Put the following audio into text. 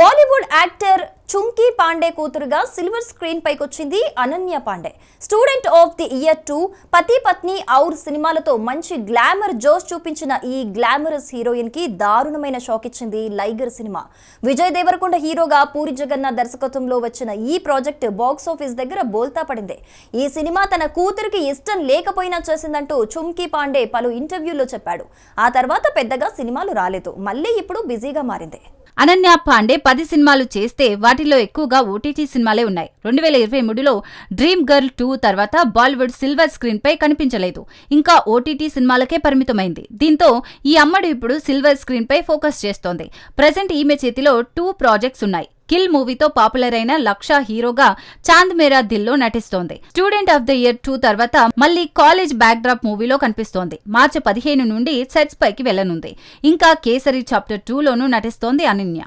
Bollywood actor Chunky Pandey కూతురుగా silver screen పైకొచ్చింది Ananya Pandey. Student of the year two Pati Patni Aur సినిమాలతో మంచి glamour జోష్ చూపించిన ఈ గ్లామరస్ హీరోయిన్కి దారుణమైన షాక్ ఇచ్చింది లైగర్ సినిమా. విజయ్ దేవరకొండ హీరోగా పూరి జగన్నాథ్ దర్శకత్వంలో వచ్చిన ఈ ప్రాజెక్ట్ బాక్స్ ఆఫీస్ దగ్గర బోల్తా పడింది. ఈ సినిమా తన కూతురికి ఇష్టం లేకపోయినా చేసిందంటూ చుంకీ పాండే పలు ఇంటర్వ్యూల్లో చెప్పాడు. ఆ తర్వాత పెద్దగా సినిమాలు రాలేదు. మళ్ళీ ఇప్పుడు బిజీగా మారింది. అనన్య పాండే పది సినిమాలు చేస్తే వాటిలో ఎక్కువగా ఓటీటీ సినిమాలే ఉన్నాయి. రెండు వేల ఇరవై మూడులో డ్రీమ్ గర్ల్ టూ తర్వాత బాలీవుడ్ సిల్వర్ స్క్రీన్ పై కనిపించలేదు. ఇంకా ఓటీటీ సినిమాలకే పరిమితమైంది. దీంతో ఈ అమ్మడు ఇప్పుడు సిల్వర్ స్క్రీన్ పై ఫోకస్ చేస్తోంది. ప్రజెంట్ ఈమె చేతిలో టూ ప్రాజెక్ట్స్ ఉన్నాయి. కిల్ మూవీతో పాపులర్ అయిన లక్ష హీరోగా చాంద్ మేరా దిల్లో నటిస్తోంది. Student of the year two తర్వాత మళ్ళీ కాలేజ్ బ్యాక్ డ్రాప్ మూవీలో కనిపిస్తోంది. మార్చి పదిహేను నుండి సెట్స్ పైకి వెళ్ళనుంది ఇంకా కేసరి చాప్టర్ టూ లోనూ నటిస్తోంది అనన్య.